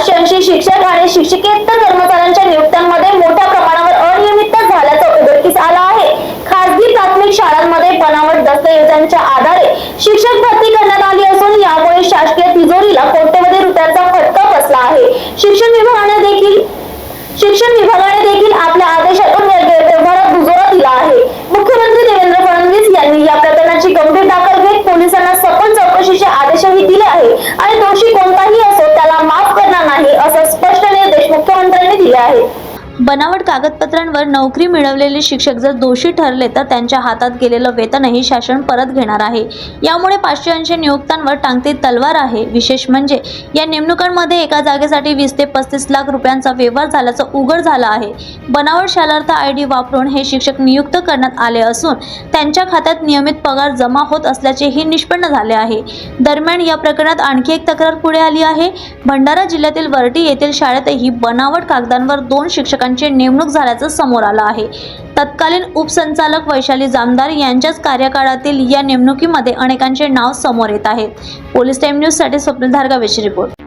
पाचशे शिक्षक आणि शिक्षकेतर कर्मचाऱ्यांच्या नियुक्त्यांमध्ये मोठ्या प्रमाणावर अनियमितता झाल्याचं उघडकीस आला आहे. खासगी प्राथमिक शाळांमध्ये बनावट दस्तऐवजांच्या आधारे शिक्षक भरती करण्यात आली असून यामुळे शासकीय तिजोरीला कोट्यवधी रुपयांचा फटका बसला आहे. शिक्षण विभागाने देखील शिक्षण विभागाने देखील आपल्या आदेशातून गैरव्यवहारात दुजोरा दिला आहे. मुख्यमंत्री देवेंद्र फडणवीस यांनी या प्रकरणाची गंभीर दखल घेत पोलिसांना सखोल चौकशीचे आदेशही दिले आहे आणि दोषी दिले आहे. बनावट कागदपत्रांवर नोकरी मिळवलेले शिक्षक जर दोषी ठरले तर त्यांच्या हातात गेलेलं वेतनही शासन परत घेणार आहे. यामुळे पाचशे ऐंशी नियुक्त्यांवर टांगती तलवार आहे. विशेष म्हणजे या नेमणुकांमध्ये एका जागेसाठी वीस ते पस्तीस लाख रुपयांचा व्यवहार झाल्याचं उघड झालं आहे. बनावट शालार्थ आय डी वापरून हे शिक्षक नियुक्त करण्यात आले असून त्यांच्या खात्यात नियमित पगार जमा होत असल्याचेही निष्पन्न झाले आहे. दरम्यान या प्रकरणात आणखी एक तक्रार पुढे आली आहे. भंडारा जिल्ह्यातील वर्टी येथील शाळेतही बनावट कागदांवर दोन शिक्षकांची नेमणूक झाल्याचं समोर आलं आहे. तत्कालीन उपसंचालक वैशाली जामदार यांच्याच कार्यकाळातील या नेमणुकीमध्ये अनेकांचे नाव समोर येत आहेत पोलीस टाइम न्यूजसाठी स्वप्नील धारगावेची रिपोर्ट.